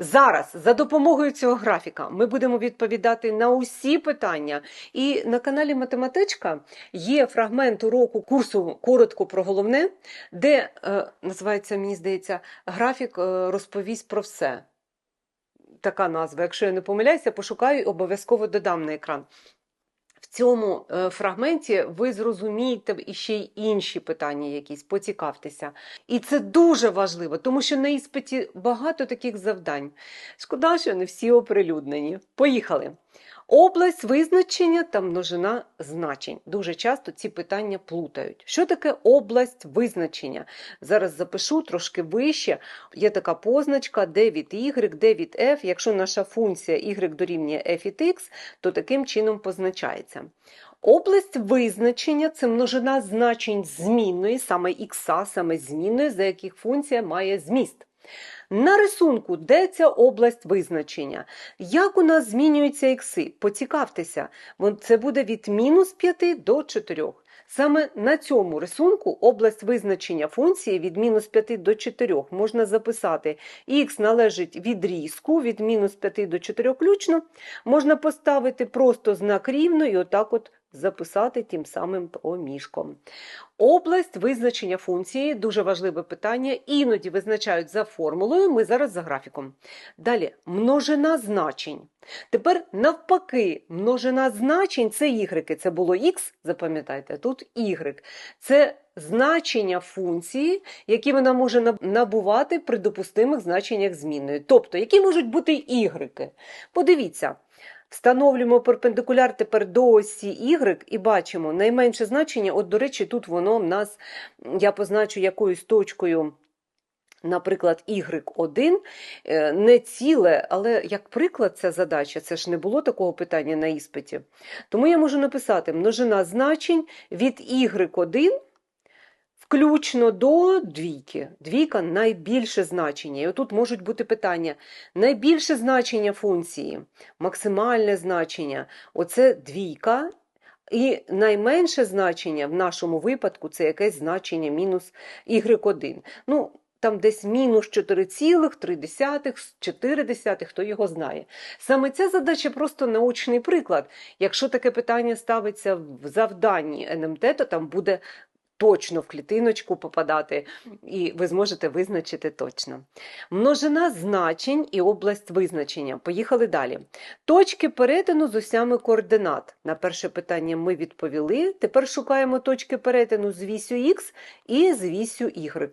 Зараз за допомогою цього графіка ми будемо відповідати на усі питання. І на каналі Математичка є фрагмент уроку курсу коротко про головне, де е, називається, мені здається, графік е, розповість про все. Така назва. Якщо я не помиляюся, пошукаю і обов'язково додам на екран. В цьому е, фрагменті ви зрозумієте іще й інші питання якісь, поцікавтеся. І це дуже важливо, тому що на іспиті багато таких завдань. Шкода, що не всі оприлюднені. Поїхали. Область визначення та множина значень. Дуже часто ці питання плутають. Що таке область визначення? Зараз запишу трошки вище. Є така позначка d від y, d від f. Якщо наша функція y дорівнює f від x, то таким чином позначається. Область визначення це множина значень змінної, саме х, саме змінної, за яких функція має зміст. На рисунку, де ця область визначення? Як у нас змінюються ікси? Поцікавтеся, це буде від мінус 5 до 4. Саме на цьому рисунку область визначення функції від мінус 5 до 4 можна записати. Х належить відрізку від мінус 5 до 4 ключно. Можна поставити просто знак рівно і отак от записати тим самим проміжком. Область визначення функції дуже важливе питання. Іноді визначають за формулою, ми зараз за графіком. Далі множина значень. Тепер навпаки, множина значень це y. Це було x, запам'ятайте, тут y. Це значення функції, які вона може набувати при допустимих значеннях змінної. Тобто, які можуть бути y. Подивіться. Встановлюємо перпендикуляр тепер до осі y і бачимо найменше значення. От, до речі, тут воно в нас, я позначу якоюсь точкою, наприклад, y1, е, не ціле, але як приклад ця задача, це ж не було такого питання на іспиті. Тому я можу написати множина значень від y1 включно до двійки. Двійка найбільше значення. І отут можуть бути питання. Найбільше значення функції, максимальне значення оце двійка. І найменше значення в нашому випадку це якесь значення мінус y1. Ну, там десь мінус 4,3, 4, хто його знає. Саме ця задача просто наочний приклад. Якщо таке питання ставиться в завданні НМТ, то там буде точно в клітиночку попадати, і ви зможете визначити точно. Множина значень і область визначення. Поїхали далі. Точки перетину з осями координат. На перше питання ми відповіли. Тепер шукаємо точки перетину з вісю х і з вісю y.